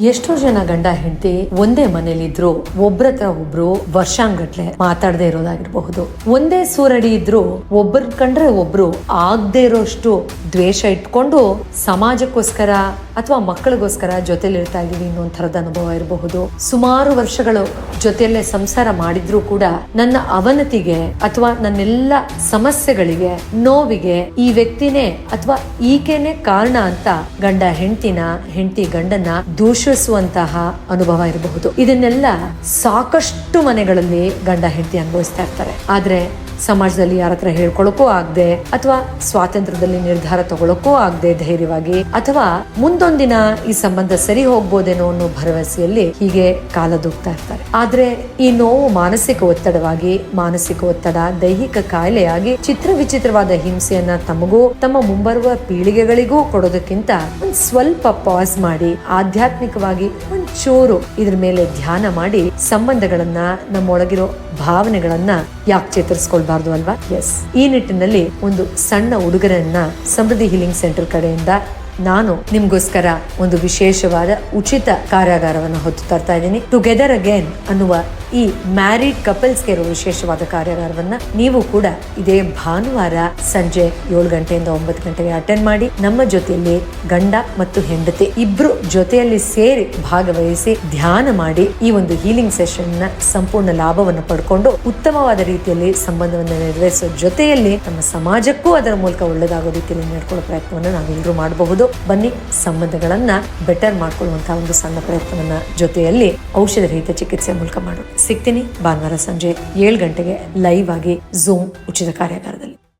ಎಷ್ಟೋ ಜನ ಗಂಡ ಹೆಂಡತಿ ಒಂದೇ ಮನೇಲಿದ್ರು, ಒಬ್ರತ್ರ ಒಬ್ರು ವರ್ಷಾಂಗಟ್ಲೆ ಮಾತಾಡದೇ ಇರೋದಾಗಿರಬಹುದು. ಒಂದೇ ಸೂರಡಿ ಇದ್ರು ಒಬ್ಬರ ಕಂಡ್ರೆ ಒಬ್ರು ಆಗದೆ ಇರೋಷ್ಟು ದ್ವೇಷ ಇಟ್ಕೊಂಡು ಸಮಾಜಕ್ಕೋಸ್ಕರ ಅಥವಾ ಮಕ್ಕಳಿಗೋಸ್ಕರ ಜೊತೆಲಿ ಇರ್ತಾ ಇದೀವಿ ಅನ್ನೋ ಥರದ ಅನುಭವ ಇರಬಹುದು. ಸುಮಾರು ವರ್ಷಗಳು ಜೊತೆಯಲ್ಲೇ ಸಂಸಾರ ಮಾಡಿದ್ರೂ ಕೂಡ ನನ್ನ ಅವನತಿಗೆ ಅಥವಾ ನನ್ನೆಲ್ಲ ಸಮಸ್ಯೆಗಳಿಗೆ, ನೋವಿಗೆ ಈ ವ್ಯಕ್ತಿನೇ ಅಥವಾ ಈಕೆನೆ ಕಾರಣ ಅಂತ ಗಂಡ ಹೆಂಡತಿನ, ಹೆಂಡತಿ ಗಂಡನ ದೂಷಿಸುವಂತಹ ಅನುಭವ ಇರಬಹುದು. ಇದನ್ನೆಲ್ಲ ಸಾಕಷ್ಟು ಮನೆಗಳಲ್ಲಿ ಗಂಡ, ಹೆಂಡತಿ ಅನುಭವಿಸ್ತಾ ಇರ್ತಾರೆ. ಆದ್ರೆ ಸಮಾಜದಲ್ಲಿ ಯಾರ ಹತ್ರ ಹೇಳ್ಕೊಳಕ್ಕೂ ಆಗದೆ ಅಥವಾ ಸ್ವಾತಂತ್ರ್ಯದಲ್ಲಿ ನಿರ್ಧಾರ ತಗೊಳಕ್ಕೂ ಆಗದೆ ಧೈರ್ಯವಾಗಿ ಅಥವಾ ಮುಂದೊಂದಿನ ಈ ಸಂಬಂಧ ಸರಿ ಹೋಗ್ಬೋದೇನೋ ಅನ್ನೋ ಭರವಸೆಯಲ್ಲಿ ಹೀಗೆ ಕಾಲದೂಗ್ತಾ ಇರ್ತಾರೆ. ಆದ್ರೆ ಈ ನೋವು ಮಾನಸಿಕ ಒತ್ತಡವಾಗಿ, ಮಾನಸಿಕ ಒತ್ತಡ, ದೈಹಿಕ ಕಾಯಿಲೆಯಾಗಿ ಚಿತ್ರ ವಿಚಿತ್ರವಾದ ಹಿಂಸೆಯನ್ನ ತಮಗೂ ತಮ್ಮ ಮುಂಬರುವ ಪೀಳಿಗೆಗಳಿಗೂ ಕೊಡೋದಕ್ಕಿಂತ ಒಂದ್ ಸ್ವಲ್ಪ ಪಾಸ್ ಮಾಡಿ, ಆಧ್ಯಾತ್ಮಿಕವಾಗಿ ಒಂಚೂರು ಇದ್ರ ಮೇಲೆ ಧ್ಯಾನ ಮಾಡಿ ಸಂಬಂಧಗಳನ್ನ, ನಮ್ಮೊಳಗಿರೋ ಭಾವನೆಗಳನ್ನ ಯಾಕೆ ಚೇತರಿಸ್ಕೊಳ್ಬಾರ್ದು ಅಲ್ವಾ? ಎಸ್ ಈ ನಿಟ್ಟಿನಲ್ಲಿ ಒಂದು ಸಣ್ಣ ಉಡುಗೊರೆಯನ್ನ ಸಮೃದ್ಧಿ ಹೀಲಿಂಗ್ ಸೆಂಟರ್ ಕಡೆಯಿಂದ ನಾನು ನಿಮ್ಗೋಸ್ಕರ ಒಂದು ವಿಶೇಷವಾದ ಉಚಿತ ಕಾರ್ಯಾಗಾರವನ್ನು ಹೊತ್ತು ತರ್ತಾ ಇದ್ದೀನಿ. ಟುಗೆದರ್ ಅಗೇನ್ ಅನ್ನುವ ಈ ಮ್ಯಾರಿಡ್ ಕಪಲ್ಸ್ಗೆ ಇರೋ ವಿಶೇಷವಾದ ಕಾರ್ಯಾಗಾರವನ್ನ ನೀವು ಕೂಡ ಇದೇ ಭಾನುವಾರ ಸಂಜೆ ಏಳು ಗಂಟೆಯಿಂದ ಒಂಬತ್ತು ಗಂಟೆಗೆ ಅಟೆಂಡ್ ಮಾಡಿ, ನಮ್ಮ ಜೊತೆಯಲ್ಲಿ ಗಂಡ ಮತ್ತು ಹೆಂಡತಿ ಇಬ್ರು ಜೊತೆಯಲ್ಲಿ ಸೇರಿ ಭಾಗವಹಿಸಿ ಧ್ಯಾನ ಮಾಡಿ ಈ ಒಂದು ಹೀಲಿಂಗ್ ಸೆಷನ್ನ ಸಂಪೂರ್ಣ ಲಾಭವನ್ನು ಪಡ್ಕೊಂಡು ಉತ್ತಮವಾದ ರೀತಿಯಲ್ಲಿ ಸಂಬಂಧವನ್ನು ನಿರ್ವಹಿಸೋ ಜೊತೆಯಲ್ಲಿ ನಮ್ಮ ಸಮಾಜಕ್ಕೂ ಅದರ ಮೂಲಕ ಒಳ್ಳೆದಾಗೋ ರೀತಿಯಲ್ಲಿ ನೋಡ್ಕೊಳ್ಳೋ ಪ್ರಯತ್ನವನ್ನು ನಾವೆಲ್ಲರೂ ಮಾಡಬಹುದು. ಬನ್ನಿ, ಸಂಬಂಧಗಳನ್ನ ಬೆಟರ್ ಮಾಡ್ಕೊಳ್ಳುವಂತಹ ಒಂದು ಸಣ್ಣ ಪ್ರಯತ್ನವನ್ನ ಜೊತೆಯಲ್ಲಿ ಔಷಧ ರಹಿತ ಚಿಕಿತ್ಸೆ ಮೂಲಕ ಮಾಡೋಣ. ಸಿಗ್ತೀನಿ ಭಾನುವಾರ ಸಂಜೆ ಏಳು ಗಂಟೆಗೆ ಲೈವ್ ಆಗಿ ಝೂಮ್ ಉಚಿತ ಕಾರ್ಯಾಗಾರದಲ್ಲಿ.